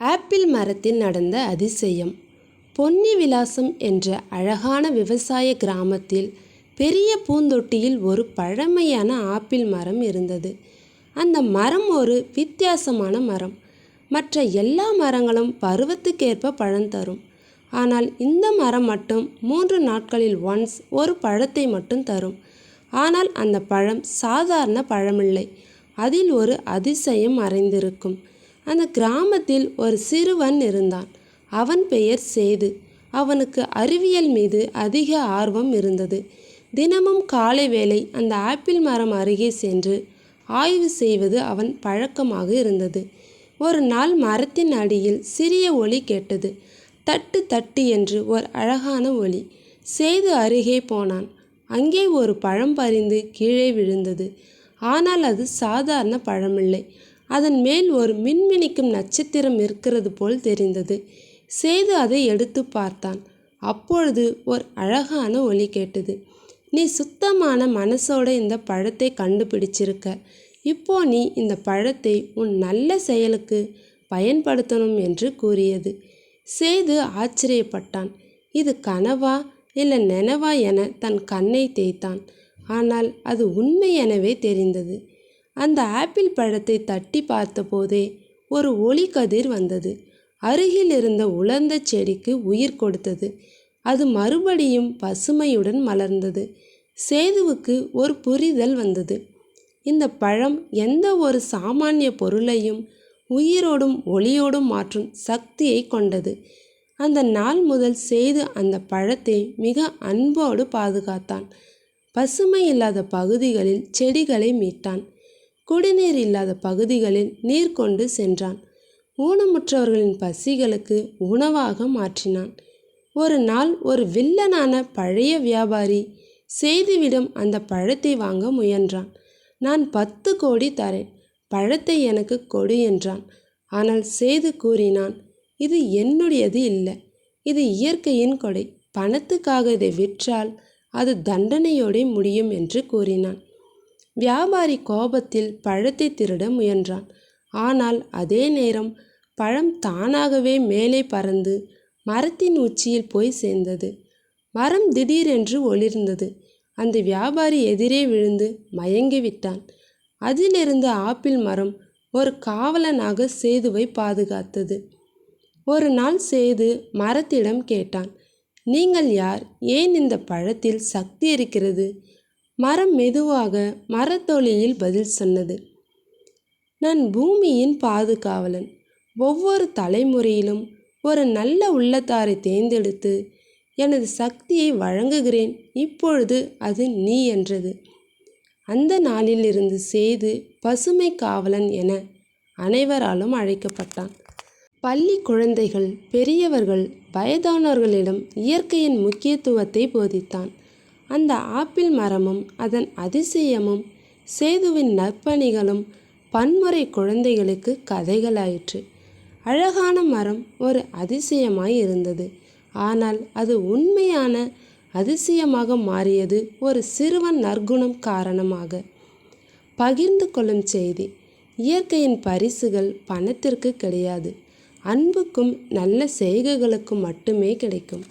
Apple மரத்தில் நடந்த அதிசயம். பொன்னி விலாசம் என்ற அழகான விவசாய கிராமத்தில் பெரிய பூந்தொட்டியில் ஒரு பழமையான ஆப்பிள் மரம் இருந்தது. அந்த மரம் ஒரு வித்தியாசமான மரம். மற்ற எல்லா மரங்களும் பருவத்துக்கேற்ப பழம் தரும். ஆனால் இந்த மரம் மட்டும் மூன்று நாட்களில் ஒன்ஸ் ஒரு பழத்தை மட்டும் தரும். ஆனால் அந்த பழம் சாதாரண பழமில்லை. அதில் ஒரு அதிசயம் மறைந்திருக்கும். அந்த கிராமத்தில் ஒரு சிறுவன் இருந்தான். அவன் பெயர் சேது. அவனுக்கு அறிவியல் மீது அதிக ஆர்வம் இருந்தது. தினமும் காலை வேளை அந்த ஆப்பிள் மரம் அருகே சென்று ஆய்வு செய்வது அவன் பழக்கமாக இருந்தது. ஒரு நாள் மரத்தின் அடியில் சிறிய ஒளி கேட்டது. தட்டு தட்டு என்று ஒரு அழகான ஒளி. சேது அருகே போனான். அங்கே ஒரு பழம் பறிந்து கீழே விழுந்தது. ஆனால் அது சாதாரண பழமில்லை. அதன் மேல் ஒரு மின்மினிக்கும் நட்சத்திரம் இருக்கிறது போல் தெரிந்தது. சேது அதை எடுத்து பார்த்தான். அப்பொழுது ஒரு அழகான ஒலி கேட்டது. நீ சுத்தமான மனசோட இந்த பழத்தை கண்டுபிடிச்சிருக்க. இப்போ நீ இந்த பழத்தை உன் நல்ல செயலுக்கு பயன்படுத்தணும் என்று கூறியது. சேது ஆச்சரியப்பட்டான். இது கனவா இல்லை நெனவா என தன் கண்ணை தேய்த்தான். ஆனால் அது உண்மை எனவே தெரிந்தது. அந்த ஆப்பிள் பழத்தை தட்டி பார்த்தபோதே ஒரு ஒளிக்கதிர் வந்தது. அருகில் இருந்த உலர்ந்த செடிக்கு உயிர் கொடுத்தது. அது மறுபடியும் பசுமையுடன் மலர்ந்தது. சேதுவுக்கு ஒரு புரிதல் வந்தது. இந்த பழம் எந்த ஒரு சாமானிய பொருளையும் உயிரோடும் ஒளியோடும் மாற்றும் சக்தியை கொண்டது. அந்த நாள் முதல் சேது அந்த பழத்தை மிக அன்போடு பாதுகாத்தான். பசுமை இல்லாத பகுதிகளில் செடிகளை மீட்டான். குடிநீர் இல்லாத பகுதிகளில் நீர் கொண்டு சென்றான். ஊனமுற்றவர்களின் பசிகளுக்கு உணவாக மாற்றினான். ஒரு நாள் ஒரு வில்லனான பழைய வியாபாரி சேதுவிடம் அந்த பழத்தை வாங்க முயன்றான். நான் பத்து கோடி தரேன் பழத்தை எனக்கு கொடு என்றான். ஆனால் செய்து கூறினான் இது என்னுடையது இல்லை இது இயற்கையின் கொடை. பணத்துக்காக இதை விற்றால் அது தண்டனையோடே முடியும் என்று கூறினான். வியாபாரி கோபத்தில் பழத்தை திருட முயன்றான். ஆனால் அதே நேரம் பழம் தானாகவே மேலே பறந்து மரத்தின் உச்சியில் போய் சேர்ந்தது. மரம் திடீரென்று ஒளிர்ந்தது. அந்த வியாபாரி எதிரே விழுந்து மயங்கி விட்டான். அதிலிருந்த ஆப்பிள் மரம் ஒரு காவலனாக சேதுவை பாதுகாத்தது. ஒரு நாள் சேது மரத்திடம் கேட்டான் நீங்கள் யார்? ஏன் இந்த பழத்தில் சக்தி இருக்கிறது? மரம் மெதுவாக மரத்தொழியில் பதில் சொன்னது. நான் பூமியின் பாதுகாவலன். ஒவ்வொரு தலைமுறையிலும் ஒரு நல்ல உள்ளத்தாரை தேர்ந்தெடுத்து எனது சக்தியை வழங்குகிறேன். இப்பொழுது அது நீ என்றது. அந்த நாளிலிருந்து சேது பசுமை காவலன் என அனைவராலும் அழைக்கப்பட்டான். பள்ளி குழந்தைகள் பெரியவர்கள் வயதானவர்களிடம் இயற்கையின் முக்கியத்துவத்தை போதித்தான். அந்த ஆப்பிள் மரமும் அதன் அதிசயமும் சேதுவின் நற்பணிகளும் பன்முறை குழந்தைகளுக்கு கதைகளாயிற்று. அழகான மரம் ஒரு அதிசயமாய் இருந்தது. ஆனால் அது உண்மையான அதிசயமாக மாறியது ஒரு சிறுவன் நற்குணம் காரணமாக. பகிர்ந்து கொள்ளும் செய்தி இயற்கையின் பரிசுகள் பணத்திற்கு கிடையாது. அன்புக்கும் நல்ல செய்கைகளுக்கும் மட்டுமே கிடைக்கும்.